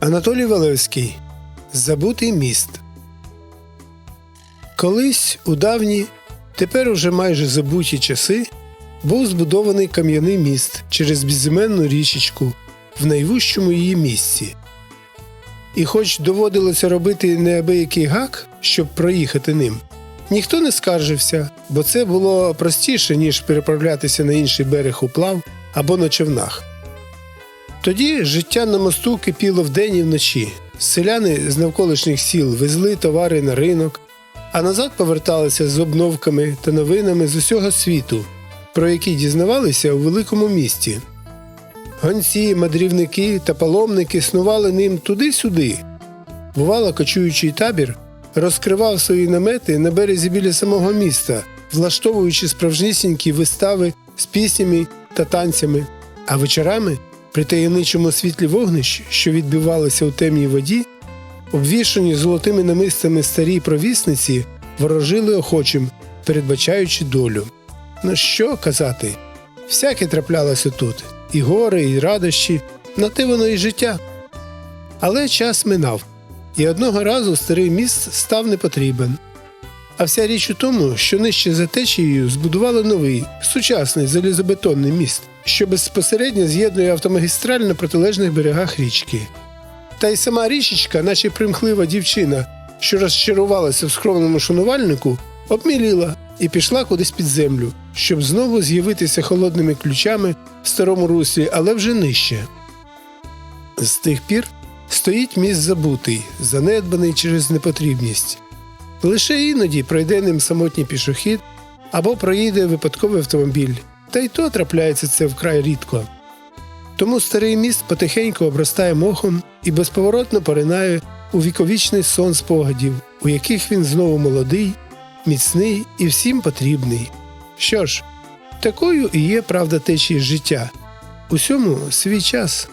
Анатолій Валевський Забутий міст. Колись у давні, тепер уже майже забуті часи, був збудований кам'яний міст через безіменну річечку в найвужчому її місці. І хоч доводилося робити неабиякий гак, щоб проїхати ним, ніхто не скаржився, бо це було простіше, ніж переправлятися на інший берег уплав або на човнах. Тоді життя на мосту кипіло вдень і вночі. Селяни з навколишніх сіл везли товари на ринок, а назад поверталися з обновками та новинами з усього світу, про які дізнавалися у великому місті. Гонці, мадрівники та паломники снували ним туди-сюди. Бувало, кочуючий табір розкривав свої намети на березі біля самого міста, влаштовуючи справжнісінькі вистави з піснями та танцями, а вечорами при таємничому світлі вогнищ, що відбивалися у темній воді, обвішані золотими намистами старі провісниці, ворожили охочим, передбачаючи долю. Ну що казати? Всяке траплялося тут і гори, і радощі, на те воно і життя. Але час минав, і одного разу старий міст став непотрібен. А вся річ у тому, що нижче за течією збудували новий, сучасний залізобетонний міст, що безпосередньо з'єднує автомагістраль на протилежних берегах річки. Та й сама річечка, наче примхлива дівчина, що розчарувалася в скромному шанувальнику, обміліла і пішла кудись під землю, щоб знову з'явитися холодними ключами в старому руслі, але вже нижче. З тих пір стоїть міст забутий, занедбаний через непотрібність. Лише іноді пройде ним самотній пішохід або проїде випадковий автомобіль, та й то трапляється це вкрай рідко. Тому старий міст потихеньку обростає мохом і безповоротно поринає у віковічний сон спогадів, у яких він знову молодий, міцний і всім потрібний. Що ж, такою і є правда течії життя. Усьому свій час.